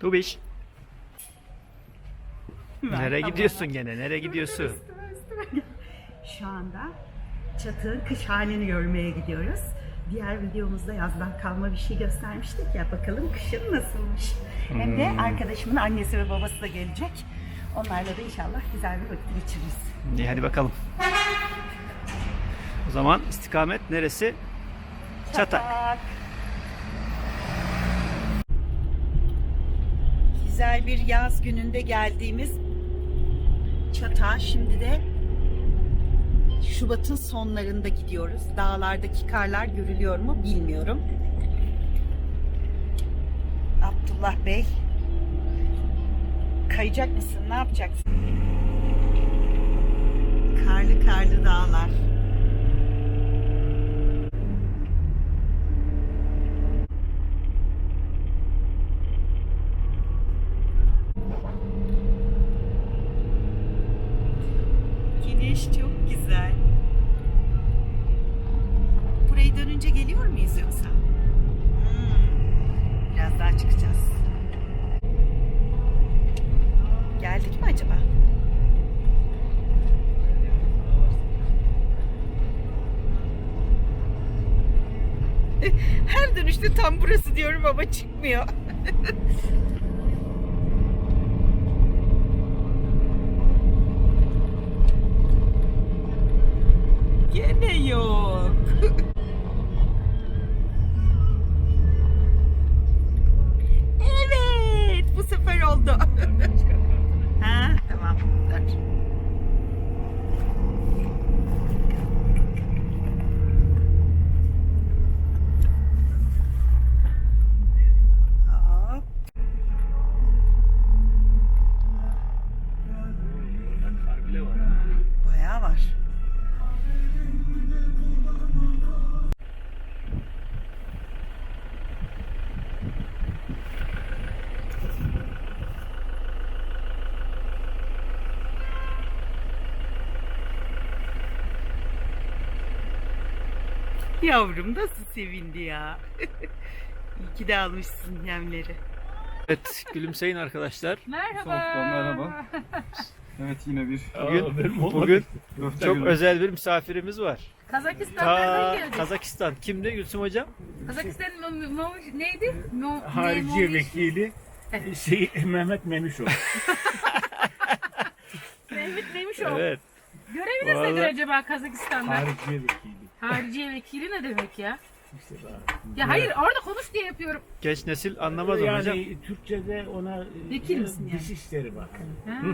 Tubiş. Nereye Tamam. gidiyorsun gene? Nereye gidiyorsun? Şu anda çatığın kış halini görmeye gidiyoruz. Diğer videomuzda yazdan kalma bir şey göstermiştik ya bakalım kışın nasılmış. Hem de arkadaşımın annesi ve babası da gelecek. Onlarla da inşallah güzel bir vakit geçiririz. İyi hadi bakalım. O zaman istikamet neresi? Çatak. Güzel bir yaz gününde geldiğimiz Çatak'a şimdi de Şubat'ın sonlarında gidiyoruz. Dağlardaki karlar görülüyor mu bilmiyorum. Abdullah Bey kayacak mısın? Ne yapacaksın? Karlı karlı dağlar. Güneş çok güzel. Burayı dönünce geliyor muyuz yoksa? Hmm, Biraz daha çıkacağız. Geldik mi acaba? Her dönüşte tam burası diyorum ama çıkmıyor. Gene yok. Yavrum nasıl sevindi ya. İyi ki de almışsın yemleri. Evet gülümseyin arkadaşlar. Merhaba. merhaba. Evet yine bir Bugün, bugün çok günü. özel bir misafirimiz var. Kazakistan'dan Ta geldik. Kazakistan. Kimdi Gülsüm hocam? Kazakistan mo- mo- neydi? Mo Hariciye ne- vekili şey, Mehmet Memişoğlu. Mehmet neymiş o? Evet. Göreviniz nedir Vallahi- acaba Kazakistan'da? Hariciye vekili. Hariciye vekili ne demek ya? İşte daha. Ya hayır orada konuş diye yapıyorum. Genç nesil anlamaz onu yani hocam. Türkçe'de ona e, Vekil misin yani? Dışişleri Bakanı. Ha.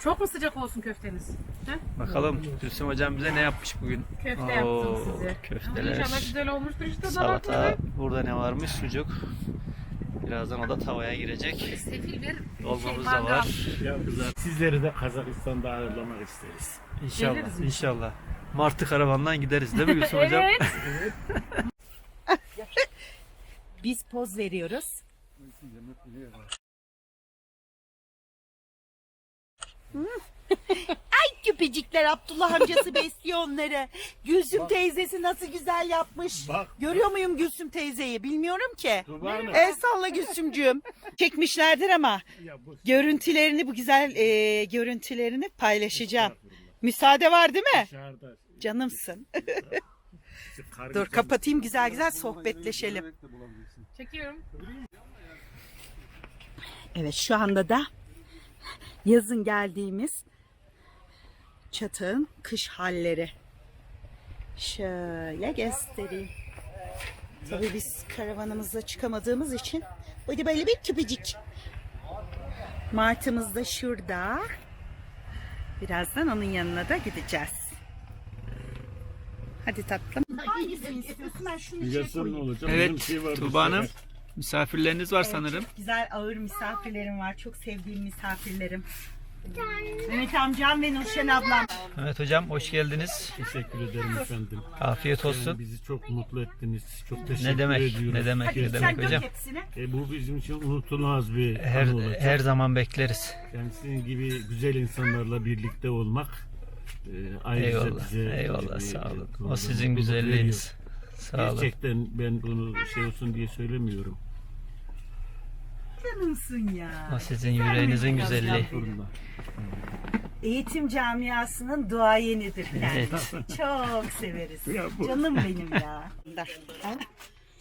Çok mu sıcak olsun köfteniz? Ha? Bakalım Gülsüm hocam bize ne yapmış bugün? Köfte Oo, yaptım size. Ama köfteler. İnşallah güzel olmuştur işte Salata. dolapları. Burada ne varmış? Sucuk. Birazdan o da tavaya girecek. Sefil bir Dolmamız şey, da mangal. var. Ya kızlar, sizleri de Kazakistan'da ağırlamak isteriz. İnşallah. Geliriz İnşallah. Martı karavandan gideriz değil mi Gülsüm hocam? Evet. Biz poz veriyoruz. Ay küpecikler Abdullah amcası besliyor onları. Gülsüm teyzesi nasıl güzel yapmış. Bak. Görüyor muyum Gülsüm teyzeyi bilmiyorum ki. Tuba Hanım. El salla Gülsümcüğüm. Çekmişlerdir ama Ya bu görüntülerini bu güzel e, görüntülerini paylaşacağım. Müsaade var değil mi? dışarıda. Canımsın. Dur kapatayım güzel güzel sohbetleşelim. Çekiyorum. Evet şu anda da yazın geldiğimiz çatığın kış halleri. Şöyle göstereyim. Tabii biz karavanımızla çıkamadığımız için böyle böyle bir küpecik. Martımız da şurada. Birazdan onun yanına da gideceğiz. Hadi tatlım. Hangisini istiyorsun? Ben şunu içine Biliyorsun ne koyayım. olacak? Bizim Evet şey var Hanım. Misafirleriniz var sanırım. Güzel ağır misafirlerim var. Çok sevdiğim misafirlerim. Mehmet amcam ve Nurşen ablam. Evet hocam hoş geldiniz. Teşekkür ederim efendim. Afiyet Yani olsun. bizi çok mutlu ettiniz. Çok teşekkür Ne demek? ediyorum. Ne demek? Hadi Ne demek hocam? E, bu bizim için unutulmaz bir Her an olacak. her zaman bekleriz. Yani sizin gibi güzel insanlarla birlikte olmak e, ayrıca Eyvallah. bize Eyvallah e, sağ olun. O sizin güzelliğiniz. Sağ olun. Gerçekten ben bunu şey olsun diye söylemiyorum. Canımsın ya. O sizin Güzel yüreğinizin güzelliği. Eğitim camiasının duayenidir kendisi. Çok severiz. Ya bu- Canım benim ya.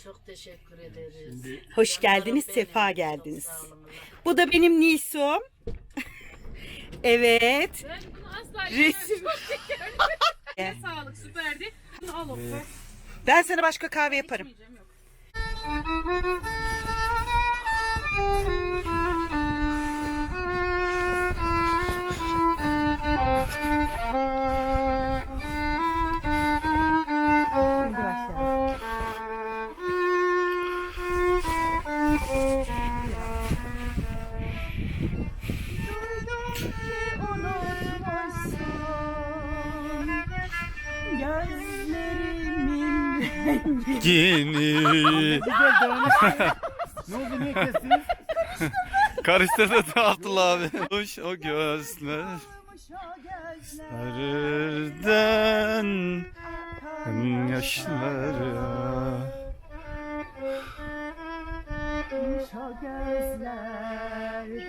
Çok teşekkür ederiz. Hoş geldiniz, sefa geldiniz. Bu da benim Nisum. evet. Ben bunu asla Resim. Eline Sağlık süperdi. Bunu al Oktay. Ben sana başka kahve yaparım. İçmeyeceğim, yok. Gini. Güzel Ne oldu niye kestiniz? Karıştırdı dağıttılar abi. Hoş o gözler. Nereden yaşlara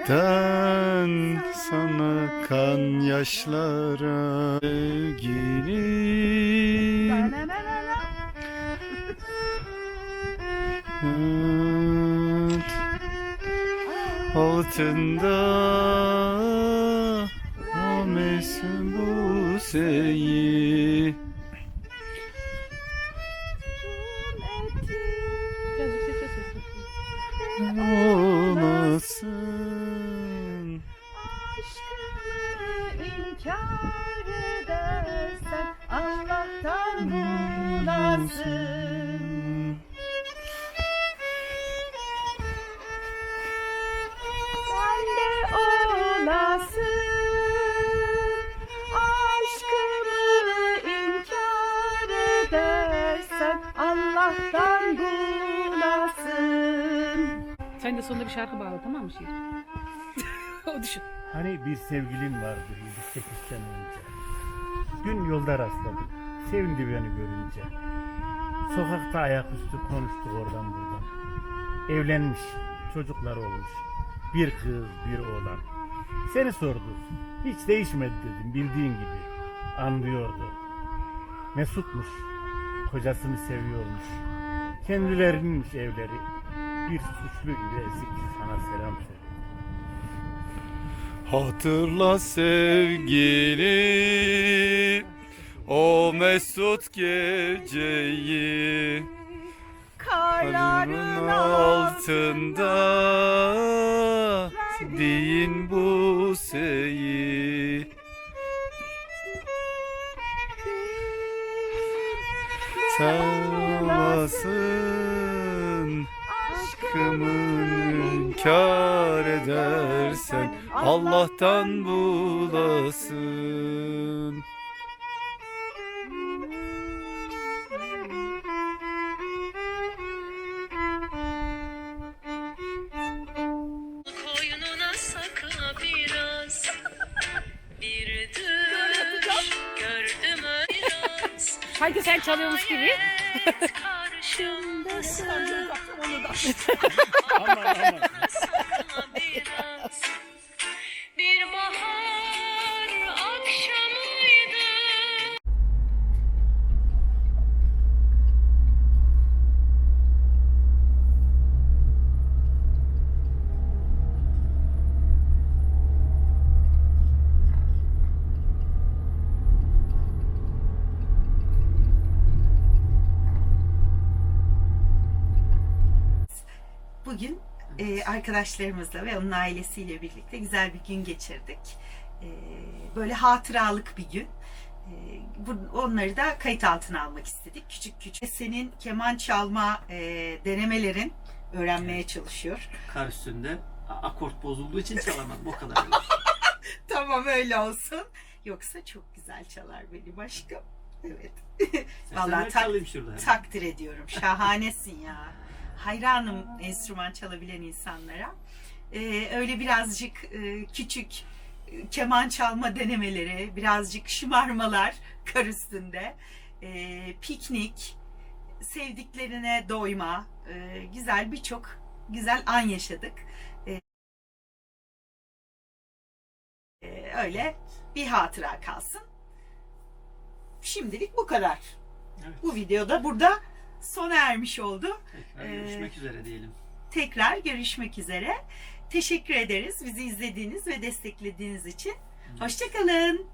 Den sana kan yaşlara sevgilim. Altında o mesul bu seyi Sen de sonunda bir şarkı bağla tamam mı şiir? o düşün. Hani bir sevgilin vardı 8 sene önce. Gün yolda rastladık. Sevindi beni görünce. Sokakta ayaküstü konuştuk oradan buradan. Evlenmiş, çocuklar olmuş. Bir kız, bir oğlan. Seni sordu. Hiç değişmedi dedim bildiğin gibi. Anlıyordu. Mesutmuş. Kocasını seviyormuş. Kendilerinmiş evleri. Bir suçlu gibi ezik sana selam söyledi. Hatırla sevgili o mesut geceyi Karların altında Din bu seyi. Çalasın Aşkımın inkar edersen Allah'tan bulasın Sanki sen çalıyormuş gibi. Bugün e, arkadaşlarımızla ve onun ailesiyle birlikte güzel bir gün geçirdik. E, böyle hatıralık bir gün. E, onları da kayıt altına almak istedik. Küçük küçük. Senin keman çalma e, denemelerin öğrenmeye çalışıyor. Kar üstünde akort bozulduğu için çalamadım o kadar. Tamam öyle olsun. Yoksa çok güzel çalar benim aşkım. Evet. Vallahi tak- çalayım şurada. takdir ediyorum. Şahanesin ya. hayranım enstrüman çalabilen insanlara. Ee, öyle birazcık e, küçük e, keman çalma denemeleri, birazcık şımarmalar kar üstünde, e, ee, piknik, sevdiklerine doyma, e, güzel birçok güzel an yaşadık. Ee, e, öyle bir hatıra kalsın. Şimdilik bu kadar. Evet. Bu videoda burada sona ermiş oldu. Tekrar Ee, görüşmek üzere diyelim. Tekrar görüşmek üzere. Teşekkür ederiz bizi izlediğiniz ve desteklediğiniz için. Hoşçakalın.